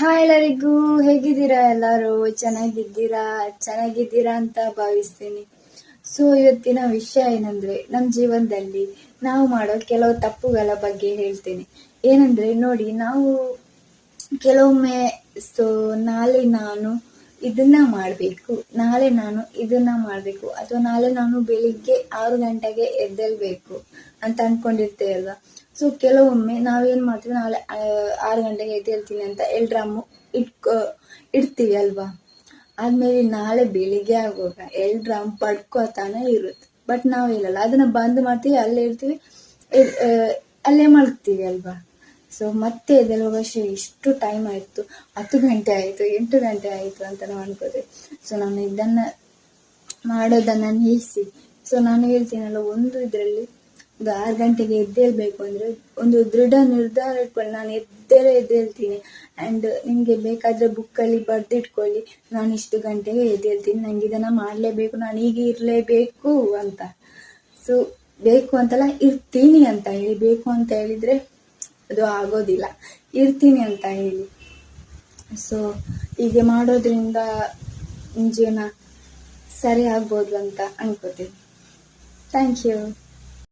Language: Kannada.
ಹಾಯ್ ಎಲ್ಲರಿಗೂ, ಹೇಗಿದ್ದೀರಾ ಎಲ್ಲರೂ? ಚೆನ್ನಾಗಿದ್ದೀರಾ? ಚೆನ್ನಾಗಿದ್ದೀರಾ ಅಂತ ಭಾವಿಸ್ತೀನಿ. ಸೊ ಇವತ್ತಿನ ವಿಷಯ ಏನಂದ್ರೆ ನಮ್ಮ ಜೀವನದಲ್ಲಿ ನಾವು ಮಾಡೋ ಕೆಲವು ತಪ್ಪುಗಳ ಬಗ್ಗೆ ಹೇಳ್ತೀನಿ. ಏನಂದ್ರೆ, ನೋಡಿ, ನಾವು ಕೆಲವೊಮ್ಮೆ ಸೊ ನಾಳೆ ನಾನು ಇದನ್ನ ಮಾಡಬೇಕು, ನಾಳೆ ನಾನು ಇದನ್ನ ಮಾಡಬೇಕು, ಅಥವಾ ನಾಳೆ ನಾನು ಬೆಳಿಗ್ಗೆ ಆರು ಗಂಟೆಗೆ ಎದ್ದೇಳ್ಬೇಕು. ಅಂತ ಅನ್ಕೊಂಡಿರ್ತೇವೆ ಅಲ್ವಾ ಸೊ ಕೆಲವೊಮ್ಮೆ ನಾವೇನು ಮಾಡ್ತೀವಿ, ನಾಳೆ ಆರು ಗಂಟೆಗೆ ಎದ್ದೇಳ್ತೀನಿ ಅಂತ ಎಲ್ಡ್ರಾಮು ಇಟ್ಕೊ, ಇಡ್ತೀವಿ ಅಲ್ವಾ? ಆದ್ಮೇಲೆ ನಾಳೆ ಬೆಳಿಗ್ಗೆ ಆಗುವಾಗ ಎಲ್ಡ್ರಾಮ್ ಪಡ್ಕೋತಾನೆ ಇರುತ್ತೆ. ಬಟ್ ನಾವು ಇಲ್ಲಲ್ಲ ಅದನ್ನ ಬಂದ್ ಮಾಡ್ತೀವಿ, ಅಲ್ಲೇ ಇರ್ತೀವಿ ಅಲ್ಲೇ ಮಲಗ್ತೀವಿ ಅಲ್ವಾ? ಸೊ ಮತ್ತೆ ವರ್ಷ ಇಷ್ಟು ಟೈಮ್ ಆಯಿತು. ಹತ್ತು ಗಂಟೆ ಆಯಿತು, ಎಂಟು ಗಂಟೆ ಆಯಿತು ಅಂತ ನಾವು ಅನ್ಕೋತೀವಿ. ಸೊ ನಾನು ಇದನ್ನ ಮಾಡೋದನ್ನ ನಿಲ್ಲಿಸಿ. ಸೊ ನಾನು ಹೇಳ್ತೀನಲ್ಲ, ಒಂದು ಇದರಲ್ಲಿ ಒಂದು ಆರು ಗಂಟೆಗೆ ಎದ್ದೇಳ್ಬೇಕು ಅಂದ್ರೆ ಒಂದು ದೃಢ ನಿರ್ಧಾರ ಇಟ್ಕೊಳ್ಳಿ. ನಾನು ಎದ್ದೇಳೇ ಎದ್ದೇಳ್ತೀನಿ ಆ್ಯಂಡ್ ನಿಮಗೆ ಬೇಕಾದರೆ ಬುಕ್ಕಲ್ಲಿ ಬರೆದಿಟ್ಕೊಳ್ಳಿ. ನಾನು ಇಷ್ಟು ಗಂಟೆಗೆ ಎದ್ದೇಳ್ತೀನಿ ನಂಗೆ ಇದನ್ನು ಮಾಡಲೇಬೇಕು. ನಾನು ಈಗ ಇರಲೇಬೇಕು ಅಂತ. ಸೊ ಬೇಕು ಅಂತಲ್ಲ, ಇರ್ತೀನಿ ಅಂತ ಹೇಳಿ. ಬೇಕು ಅಂತ ಹೇಳಿದರೆ ಅದು ಆಗೋದಿಲ್ಲ. ಇರ್ತೀನಿ ಅಂತ ಹೇಳಿ. ಸೊ ಹೀಗೆ ಮಾಡೋದ್ರಿಂದ ಜೀವನ ಸರಿ ಆಗ್ಬೋದು ಅಂತ ಅನ್ಕೋತೀನಿ. Thank you